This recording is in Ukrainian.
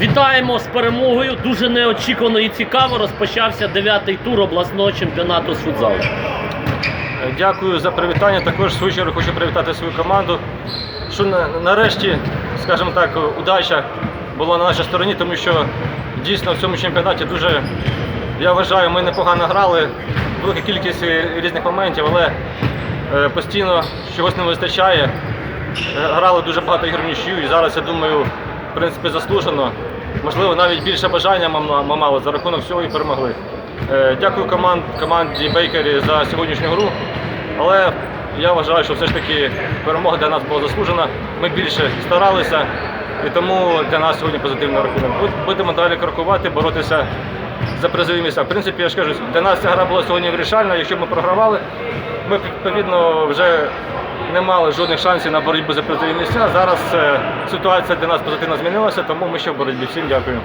Вітаємо з перемогою. Дуже неочікувано і цікаво розпочався дев'ятий тур обласного чемпіонату з футзалу. Дякую за привітання. Також в свою чергу хочу привітати свою команду. Що нарешті, скажімо так, удача була на нашій стороні, тому що дійсно в цьому чемпіонаті дуже, я вважаю, ми непогано грали. Велика кількість е, різних моментів, але е, постійно чогось не вистачає. Е, Грали дуже багато ігор в нічию і зараз, я думаю, в принципі, заслужено. Можливо, навіть більше бажання ми мали за рахунок всього і перемогли. Е, Дякую команд, команді Бейкері за сьогоднішню гру. Але я вважаю, що все ж таки перемога для нас була заслужена. Ми більше старалися, і тому для нас сьогодні позитивний рахунок. Будемо далі крокувати, боротися за призові місця. В принципі, я ж кажу, для нас ця гра була сьогодні вирішальна. Якщо б ми програвали, ми відповідно вже не мали жодних шансів на боротьбу за призові місця. Зараз е, ситуація для нас позитивно змінилася, тому ми ще в боротьбі. Всім дякую.